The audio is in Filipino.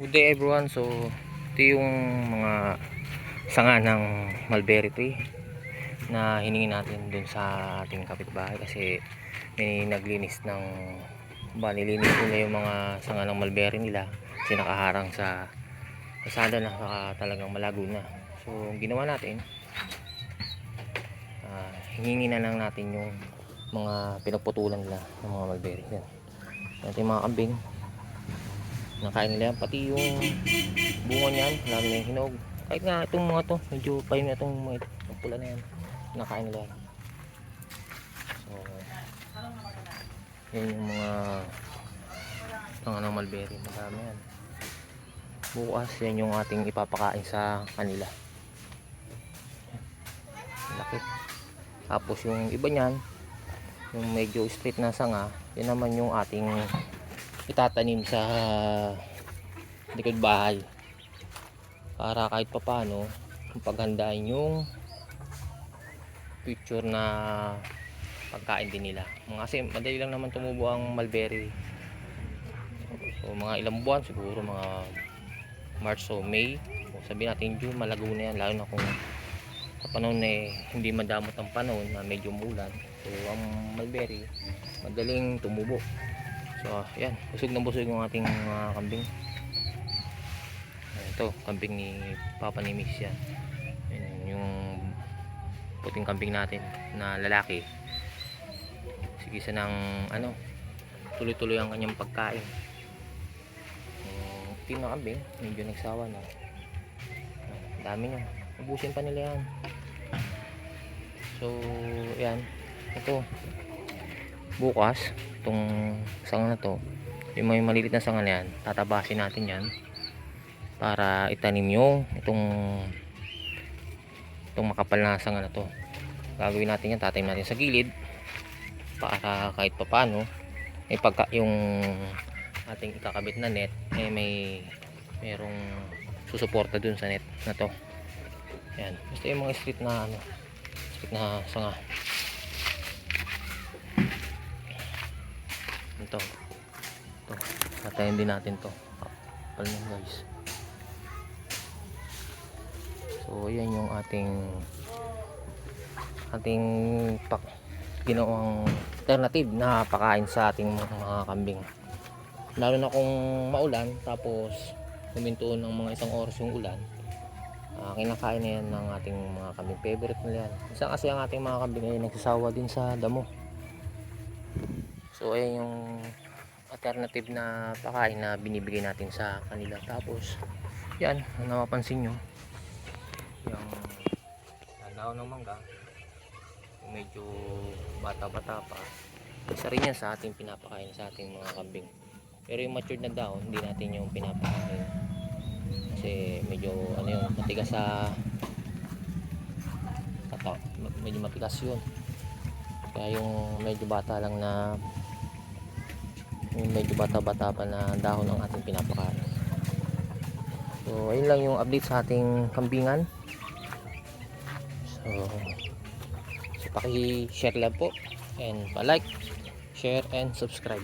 Good day everyone. So, ito yung mga sanga ng mulberry tree na hiningi natin dun sa ating kapitbahay kasi may naglinis ng ba nilinis nila yung mga sanga ng mulberry nila kasi nakaharang sa kasada na saka talagang malago na. So, ginawa natin ah, hiningi na lang natin yung mga pinaputulan nila ng mga mulberry. Yan. Yung mga kambing nakain nila yan pati yung bunga niyan lalo na hinog. Kahit nga itong mga to medyo pahin na itong mga pula na yan. Nakain nila yan. So yan yung mga mga ng mulberry madami yan. Bukas yan yung ating ipapakain sa kanila. Laki. Tapos yung iba niyan yung medyo straight na sanga yan naman yung ating itatanim sa likod bahay. Para kahit papano paghandaan yung future na pagkain din nila. Kasi madali lang naman tumubo ang mulberry. So mga ilang buwan siguro mga March o May. O sabihin natin June malago na yan. Lalo na kung sa panahon na eh, hindi madamot ang panahon na medyo mulan. So ang mulberry madaling tumubo So, ayan. Busog na busog yung ating mga kambing. Ayan, ito, kambing ni Papa ni Miss yan. Ayan, yung puting kambing natin na lalaki. Sige sa ng ano, tuloy-tuloy ang kanyang pagkain. Yung team na kambing, medyo nagsawa na. Ayan, dami niya. Ubusin pa nila yan. So, ayan. Ito, bukas itong sanga na to yung may malilit na sanga na yan tatabasin natin yan para itanim yung itong itong makapal na sanga na to. Gagawin natin yan tatanim natin sa gilid para kahit papano may pagka yung ating ikakabit na net eh may merong susuporta dun sa net na to. Yan. Basta yung mga street na ano street na sanga ito. Ito. Tatayin din natin to. Kapal yan guys. So yan yung ating ating pak ginawang alternative na pakain sa ating mga kambing. Lalo na kung maulan tapos huminto ng mga isang oras yung ulan uh, kinakain na yan ng ating mga kambing. Favorite nila yan. Isa kasi ang ating mga kambing ay nagsasawa din sa damo So ayan yung alternative na pakain na binibigay natin sa kanila. Tapos yan, napapansin nyo yung dahon ng mangga medyo bata-bata pa isa rin yan sa ating pinapakain sa ating mga kambing. Pero yung matured na dahon, hindi natin yung pinapakain. Kasi medyo ano yung matigas sa kata, medyo matigas yun. Kaya yung medyo bata lang na yung medyo bata-bata pa na dahon ang ating pinapakain. So, ayun lang yung update sa ating kambingan. So, so paki-share lang po and pa-like, share and subscribe.